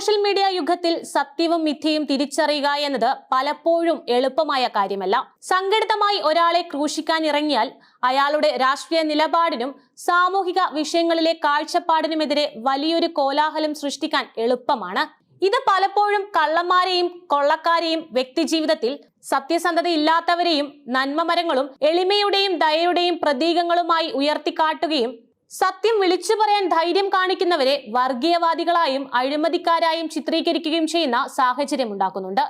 Social media യുഗത്തിൽ സത്യവും മിഥ്യയും തിരിച്ചറിയുക എന്നത് പലപ്പോഴും എളുപ്പമായ കാര്യമല്ല. സംഘടിതമായി ഒരാളെ ക്രൂശിക്കാൻ ഇറങ്ങിയാൽ അയാളുടെ രാഷ്ട്രീയ നിലപാടിനും സാമൂഹിക വിഷയങ്ങളിലെ കാഴ്ചപ്പാടിനുമെതിരെ വലിയൊരു കോലാഹലം സൃഷ്ടിക്കാൻ എളുപ്പമാണ്. ഇത് പലപ്പോഴും കള്ളന്മാരെയും കൊള്ളക്കാരെയും വ്യക്തിജീവിതത്തിൽ സത്യസന്ധതയില്ലാത്തവരെയും നന്മമരങ്ങളും എളിമയുടെയും ദയയുടെയും പ്രതീകങ്ങളുമായി ഉയർത്തിക്കാട്ടുകയും സത്യം വിളിച്ചു പറയാൻ ധൈര്യം കാണിക്കുന്നവരെ വർഗീയവാദികളായും അഴിമതിക്കാരായും ചിത്രീകരിക്കുകയും ചെയ്യുന്ന സാഹചര്യം ഉണ്ടാക്കുന്നുണ്ട്.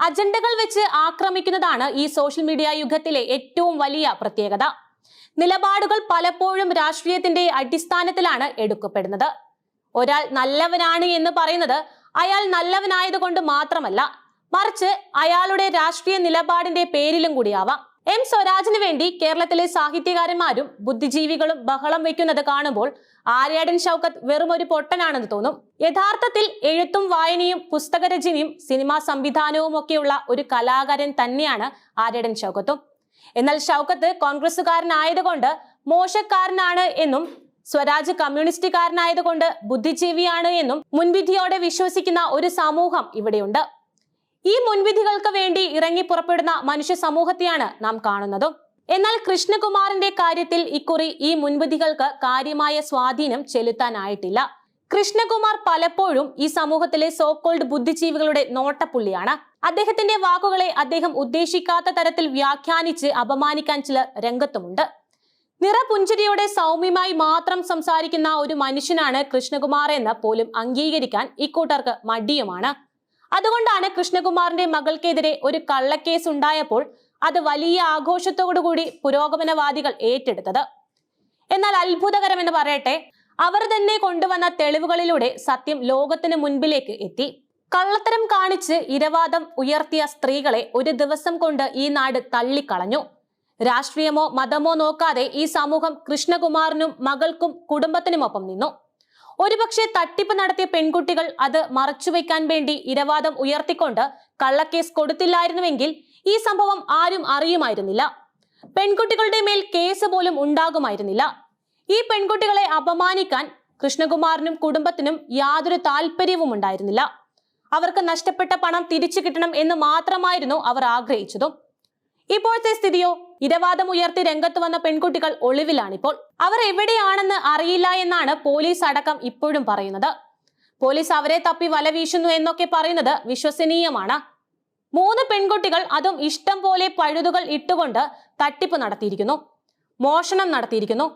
അജണ്ടകൾ വെച്ച് ആക്രമിക്കുന്നതാണ് ഈ സോഷ്യൽ മീഡിയ യുഗത്തിലെ ഏറ്റവും വലിയ പ്രത്യേകത. നിലപാടുകൾ പലപ്പോഴും രാഷ്ട്രീയത്തിന്റെ അടിസ്ഥാനത്തിലാണ് എടുക്കപ്പെടുന്നത്. ഒരാൾ നല്ലവനാണ് എന്ന് പറയുന്നത് അയാൾ നല്ലവനായതുകൊണ്ട് മാത്രമല്ല മറിച്ച് അയാളുടെ രാഷ്ട്രീയ നിലപാടിന്റെ പേരിലും കൂടിയാവാം. എം സ്വരാജിന് വേണ്ടി കേരളത്തിലെ സാഹിത്യകാരന്മാരും ബുദ്ധിജീവികളും ബഹളം വയ്ക്കുന്നത് കാണുമ്പോൾ ആര്യാടൻ ഷൗക്കത്ത് വെറും ഒരു പൊട്ടനാണെന്ന് തോന്നും. യഥാർത്ഥത്തിൽ എഴുത്തും വായനയും പുസ്തകരചനയും സിനിമാ സംവിധാനവും ഒക്കെയുള്ള ഒരു കലാകാരൻ തന്നെയാണ് ആര്യാടൻ ഷൗക്കത്തും. എന്നാൽ ഷൗക്കത്ത് കോൺഗ്രസുകാരനായതുകൊണ്ട് മോശക്കാരനാണ് എന്നും സ്വരാജ് കമ്മ്യൂണിസ്റ്റുകാരനായതുകൊണ്ട് ബുദ്ധിജീവിയാണ് എന്നും മുൻവിധിയോടെ വിശ്വസിക്കുന്ന ഒരു സമൂഹം ഇവിടെയുണ്ട്. ഈ മുൻവിധികൾക്ക് വേണ്ടി ഇറങ്ങി പുറപ്പെടുന്ന മനുഷ്യ സമൂഹത്തെയാണ് നാം കാണുന്നത്. എന്നാൽ കൃഷ്ണകുമാറിന്റെ കാര്യത്തിൽ ഇക്കുറി ഈ മുൻവിധികൾക്ക് കാര്യമായ സ്വാധീനം ചെലുത്താനായിട്ടില്ല. കൃഷ്ണകുമാർ പലപ്പോഴും ഈ സമൂഹത്തിലെ സോക്കോൾഡ് ബുദ്ധിജീവികളുടെ നോട്ടപ്പുള്ളിയാണ്. അദ്ദേഹത്തിന്റെ വാക്കുകളെ അദ്ദേഹം ഉദ്ദേശിക്കാത്ത തരത്തിൽ വ്യാഖ്യാനിച്ച് അപമാനിക്കാൻ ചിലർ രംഗത്തുമുണ്ട്. നിറപുഞ്ചിരിയോടെ സൗമ്യമായി മാത്രം സംസാരിക്കുന്ന ഒരു മനുഷ്യനാണ് കൃഷ്ണകുമാർ എന്ന് പോലും അംഗീകരിക്കാൻ ഇക്കൂട്ടർക്ക് മടിയുമാണ്. അതുകൊണ്ടാണ് കൃഷ്ണകുമാറിന്റെ മകൾക്കെതിരെ ഒരു കള്ളക്കേസ് ഉണ്ടായപ്പോൾ അത് വലിയ ആഘോഷത്തോടുകൂടി പുരോഗമനവാദികൾ ഏറ്റെടുത്തത്. എന്നാൽ അത്ഭുതകരമെന്ന് പറയട്ടെ അവർ തന്നെ കൊണ്ടുവന്ന തെളിവുകളിലൂടെ സത്യം ലോകത്തിന് മുൻപിലേക്ക് എത്തി. കള്ളത്തരം കാണിച്ച് ഇരവാദം ഉയർത്തിയ സ്ത്രീകളെ ഒരു ദിവസം കൊണ്ട് ഈ നാട് തള്ളിക്കളഞ്ഞു. രാഷ്ട്രീയമോ മതമോ നോക്കാതെ ഈ സമൂഹം കൃഷ്ണകുമാറിനും മകൾക്കും കുടുംബത്തിനുമൊപ്പം നിന്നു. ഒരുപക്ഷെ തട്ടിപ്പ് നടത്തിയ പെൺകുട്ടികൾ അത് മറച്ചുവെക്കാൻ വേണ്ടി ഇരവാദം ഉയർത്തിക്കൊണ്ട് കള്ളക്കേസ് കൊടുത്തില്ലായിരുന്നുവെങ്കിൽ ഈ സംഭവം ആരും അറിയുമായിരുന്നില്ല. പെൺകുട്ടികളുടെ മേൽ കേസ് പോലും ഉണ്ടാകുമായിരുന്നില്ല. ഈ പെൺകുട്ടികളെ അപമാനിക്കാൻ കൃഷ്ണകുമാറിനും കുടുംബത്തിനും യാതൊരു താല്പര്യവും ഉണ്ടായിരുന്നില്ല. അവർക്ക് നഷ്ടപ്പെട്ട പണം തിരിച്ചു കിട്ടണം എന്ന് മാത്രമായിരുന്നു അവർ ആഗ്രഹിച്ചതും. ഇപ്പോഴത്തെ സ്ഥിതിയോ? ഇരവാദം ഉയർത്തി രംഗത്ത് വന്ന പെൺകുട്ടികൾ ഒളിവിലാണിപ്പോൾ. അവർ എവിടെയാണെന്ന് അറിയില്ല എന്നാണ് പോലീസ് അടക്കം ഇപ്പോഴും പറയുന്നത്. പോലീസ് അവരെ തപ്പി വല വീശുന്നു എന്നൊക്കെ പറയുന്നത് വിശ്വസനീയമാണ്. മൂന്ന് പെൺകുട്ടികൾ അതും ഇഷ്ടം പോലെ പഴുതുകൾ ഇട്ടുകൊണ്ട് തട്ടിപ്പ് നടത്തിയിരിക്കുന്നു. മോഷണം നടത്തിയിരിക്കുന്നു.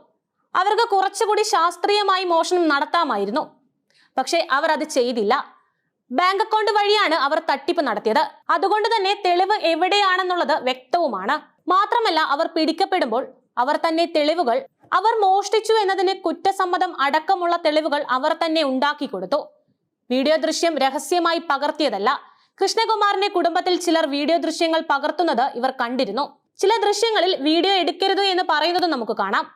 അവർക്ക് കുറച്ചുകൂടി ശാസ്ത്രീയമായി മോഷണം നടത്താമായിരുന്നു. പക്ഷേ അവർ അത് ചെയ്തില്ല. ബാങ്ക് അക്കൗണ്ട് വഴിയാണ് അവർ തട്ടിപ്പ് നടത്തിയത്. അതുകൊണ്ട് തന്നെ തെളിവ് എവിടെയാണെന്നുള്ളത് വ്യക്തവുമാണ്. മാത്രമല്ല അവർ പിടിക്കപ്പെടുമ്പോൾ അവർ തന്നെ തെളിവുകൾ അവർ മോഷ്ടിച്ചു എന്നതിന് കുറ്റസമ്മതം അടക്കമുള്ള തെളിവുകൾ അവർ തന്നെ ഉണ്ടാക്കി കൊടുത്തു. വീഡിയോ ദൃശ്യം രഹസ്യമായി പകർത്തിയതല്ല. കൃഷ്ണകുമാറിന്റെ കുടുംബത്തിൽ ചിലർ വീഡിയോ ദൃശ്യങ്ങൾ പകർത്തുന്നത് ഇവർ കണ്ടിരുന്നു. ചില ദൃശ്യങ്ങളിൽ വീഡിയോ എടുക്കരുത് എന്ന് പറയുന്നത് നമുക്ക് കാണാം.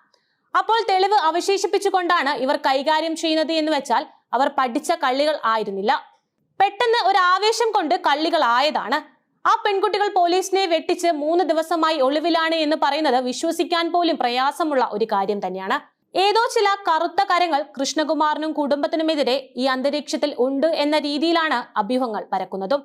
അപ്പോൾ തെളിവ് അവശേഷിപ്പിച്ചുകൊണ്ടാണ് ഇവർ കൈകാര്യം ചെയ്യുന്നത് എന്ന് വെച്ചാൽ അവർ പഠിച്ച കള്ളികൾ ആയിരുന്നില്ല. പെട്ടെന്ന് ഒരു ആവേശം കൊണ്ട് കള്ളികളായതാണ്. ആ പെൺകുട്ടികൾ പോലീസിനെ വെട്ടിച്ച് മൂന്ന് ദിവസമായി ഒളിവിലാണ് എന്ന് പറയുന്നത് വിശ്വസിക്കാൻ പോലും പ്രയാസമുള്ള ഒരു കാര്യം തന്നെയാണ്. ഏതോ ചില കറുത്ത കരങ്ങൾ കൃഷ്ണകുമാറിനും കുടുംബത്തിനുമെതിരെ ഈ അന്തരീക്ഷത്തിൽ ഉണ്ട് എന്ന രീതിയിലാണ് അഭ്യൂഹങ്ങൾ പരക്കുന്നതും.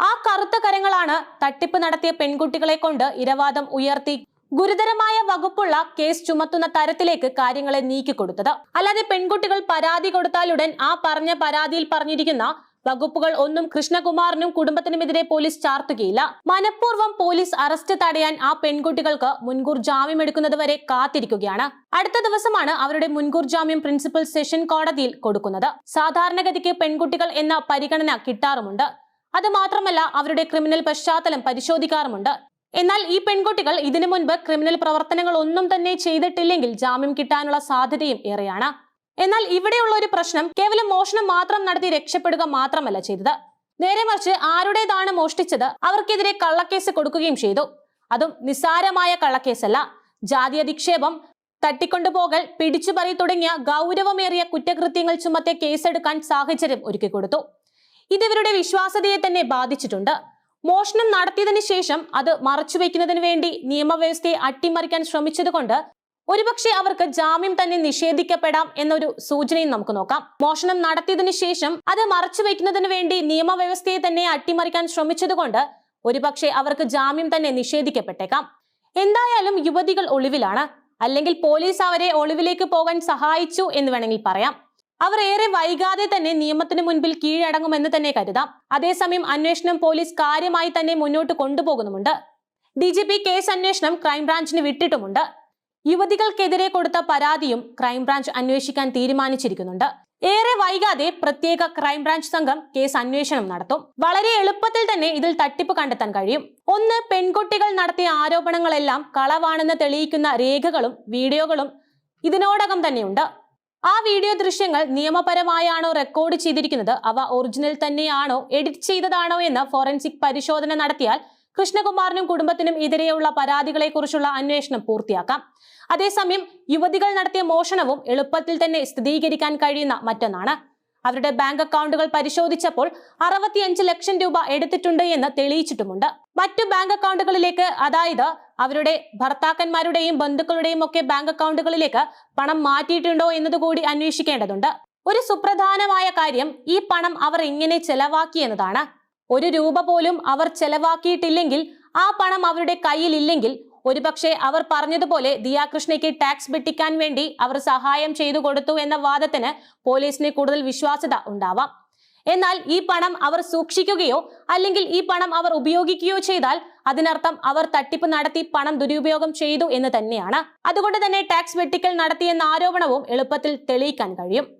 ആ കറുത്ത കരങ്ങളാണ് തട്ടിപ്പ് നടത്തിയ പെൺകുട്ടികളെ കൊണ്ട് ഇരവാദം ഉയർത്തി ഗുരുതരമായ വകുപ്പുള്ള കേസ് ചുമത്തുന്ന തരത്തിലേക്ക് കാര്യങ്ങളെ നീക്കിക്കൊടുത്തത്. അല്ലാതെ പെൺകുട്ടികൾ പരാതി കൊടുത്താലുടൻ ആ പറഞ്ഞ പരാതിയിൽ പറഞ്ഞിരിക്കുന്ന വകുപ്പുകൾ ഒന്നും കൃഷ്ണകുമാറിനും കുടുംബത്തിനുമെതിരെ പോലീസ് ചാർത്തുകയില്ല. മനഃപൂർവം പോലീസ് അറസ്റ്റ് തടയാൻ ആ പെൺകുട്ടികൾക്ക് മുൻകൂർ ജാമ്യം എടുക്കുന്നത് വരെ കാത്തിരിക്കുകയാണ്. അടുത്ത ദിവസമാണ് അവരുടെ മുൻകൂർ ജാമ്യം പ്രിൻസിപ്പൽ സെഷൻ കോടതിയിൽ കൊടുക്കുന്നത്. സാധാരണഗതിക്ക് പെൺകുട്ടികൾ എന്ന പരിഗണന കിട്ടാറുമുണ്ട്. അത് മാത്രമല്ല അവരുടെ ക്രിമിനൽ പശ്ചാത്തലം പരിശോധിക്കാറുമുണ്ട്. എന്നാൽ ഈ പെൺകുട്ടികൾ ഇതിനു മുൻപ് ക്രിമിനൽ പ്രവർത്തനങ്ങൾ ഒന്നും തന്നെ ചെയ്തിട്ടില്ലെങ്കിൽ ജാമ്യം കിട്ടാനുള്ള സാധ്യതയും ഏറെയാണ്. എന്നാൽ ഇവിടെയുള്ള ഒരു പ്രശ്നം കേവലം മോഷണം മാത്രം നടത്തി രക്ഷപ്പെടുക മാത്രമല്ല ചെയ്തത്. നേരെ മറിച്ച് ആരുടേതാണ് മോഷ്ടിച്ചത് അവർക്കെതിരെ കള്ളക്കേസ് കൊടുക്കുകയും ചെയ്തു. അതും നിസ്സാരമായ കള്ളക്കേസല്ല. ജാതി അധിക്ഷേപം തട്ടിക്കൊണ്ടുപോകൽ പിടിച്ചുപറി തുടങ്ങിയ ഗൗരവമേറിയ കുറ്റകൃത്യങ്ങൾ ചുമത്തെ കേസെടുക്കാൻ സാഹചര്യം ഒരുക്കിക്കൊടുത്തു. ഇതിവരുടെ ഇവരുടെ വിശ്വാസതയെ തന്നെ ബാധിച്ചിട്ടുണ്ട്. മോഷണം നടത്തിയതിന് ശേഷം അത് മറച്ചുവെക്കുന്നതിന് വേണ്ടി നിയമവ്യവസ്ഥയെ അട്ടിമറിക്കാൻ ശ്രമിച്ചതുകൊണ്ട് ഒരുപക്ഷെ അവർക്ക് ജാമ്യം തന്നെ നിഷേധിക്കപ്പെടാം എന്നൊരു സൂചനയും നമുക്ക് നോക്കാം. മോഷണം നടത്തിയതിനു ശേഷം അത് മറച്ചു വെക്കുന്നതിന് വേണ്ടി നിയമവ്യവസ്ഥയെ തന്നെ അട്ടിമറിക്കാൻ ശ്രമിച്ചതുകൊണ്ട് ഒരുപക്ഷെ അവർക്ക് ജാമ്യം തന്നെ നിഷേധിക്കപ്പെട്ടേക്കാം. എന്തായാലും യുവതികൾ ഒളിവിലാണ്. അല്ലെങ്കിൽ പോലീസ് അവരെ ഒളിവിലേക്ക് പോകാൻ സഹായിച്ചു എന്ന് വേണമെങ്കിൽ പറയാം. അവർ ഏറെ വൈകാതെ തന്നെ നിയമത്തിന് മുൻപിൽ കീഴടങ്ങുമെന്ന് തന്നെ കരുതാം. അതേസമയം അന്വേഷണം പോലീസ് കാര്യമായി തന്നെ മുന്നോട്ട് കൊണ്ടുപോകുന്നുമുണ്ട്. ഡി ജി പി കേസ് അന്വേഷണം ക്രൈംബ്രാഞ്ചിന് വിട്ടിട്ടുമുണ്ട്. യുവതികൾക്കെതിരെ കൊടുത്ത പരാതിയും ക്രൈംബ്രാഞ്ച് അന്വേഷിക്കാൻ തീരുമാനിച്ചിരിക്കുന്നുണ്ട്. ഏറെ വൈകാതെ പ്രത്യേക ക്രൈംബ്രാഞ്ച് സംഘം കേസ് അന്വേഷണം നടത്തും. വളരെ എളുപ്പത്തിൽ തന്നെ ഇതിൽ തട്ടിപ്പ് കണ്ടെത്താൻ കഴിയും. ഒന്ന് പെൺകുട്ടികൾ നടത്തിയ ആരോപണങ്ങളെല്ലാം കളവാണെന്ന് തെളിയിക്കുന്ന രേഖകളും വീഡിയോകളും ഇതിനോടകം തന്നെയുണ്ട്. ആ വീഡിയോ ദൃശ്യങ്ങൾ നിയമപരമായാണോ റെക്കോർഡ് ചെയ്തിരിക്കുന്നത്? അവ ഒറിജിനൽ തന്നെയാണോ? എഡിറ്റ് ചെയ്തതാണോ എന്ന് ഫോറൻസിക് പരിശോധന നടത്തിയാൽ കൃഷ്ണകുമാറിനും കുടുംബത്തിനും എതിരെയുള്ള പരാതികളെക്കുറിച്ചുള്ള അന്വേഷണം പൂർത്തിയാക്കാം. അതേസമയം യുവതികൾ നടത്തിയ മോഷണവും എളുപ്പത്തിൽ തന്നെ സ്ഥിരീകരിക്കാൻ കഴിയുന്ന മറ്റൊന്നാണ്. അവരുടെ ബാങ്ക് അക്കൗണ്ടുകൾ പരിശോധിച്ചപ്പോൾ അറുപത്തിയഞ്ച് ലക്ഷം രൂപ എടുത്തിട്ടുണ്ട് എന്ന് തെളിയിച്ചിട്ടുമുണ്ട്. മറ്റു ബാങ്ക് അക്കൗണ്ടുകളിലേക്ക് അതായത് അവരുടെ ഭർത്താക്കന്മാരുടെയും ബന്ധുക്കളുടെയും ഒക്കെ ബാങ്ക് അക്കൗണ്ടുകളിലേക്ക് പണം മാറ്റിയിട്ടുണ്ടോ എന്നതുകൂടി അന്വേഷിക്കേണ്ടതുണ്ട്. ഒരു സുപ്രധാനമായ കാര്യം ഈ പണം അവർ എങ്ങനെ ചെലവാക്കി എന്നതാണ്. ഒരു രൂപ പോലും അവർ ചെലവാക്കിയിട്ടില്ലെങ്കിൽ ആ പണം അവരുടെ കയ്യിൽ ഇല്ലെങ്കിൽ ഒരുപക്ഷെ അവർ പറഞ്ഞതുപോലെ ദിയാകൃഷ്ണയ്ക്ക് ടാക്സ് വെട്ടിക്കാൻ വേണ്ടി അവർ സഹായം ചെയ്തു കൊടുത്തു എന്ന വാദത്തിന് പോലീസിന് കൂടുതൽ വിശ്വാസ്യത ഉണ്ടാവാം. എന്നാൽ ഈ പണം അവർ സൂക്ഷിക്കുകയോ അല്ലെങ്കിൽ ഈ പണം അവർ ഉപയോഗിക്കുകയോ ചെയ്താൽ അതിനർത്ഥം അവർ തട്ടിപ്പ് നടത്തി പണം ദുരുപയോഗം ചെയ്തു എന്ന് തന്നെയാണ്. അതുകൊണ്ട് തന്നെ ടാക്സ് വെട്ടിക്കൽ നടത്തിയെന്ന ആരോപണവും എളുപ്പത്തിൽ തെളിയിക്കാൻ കഴിയും.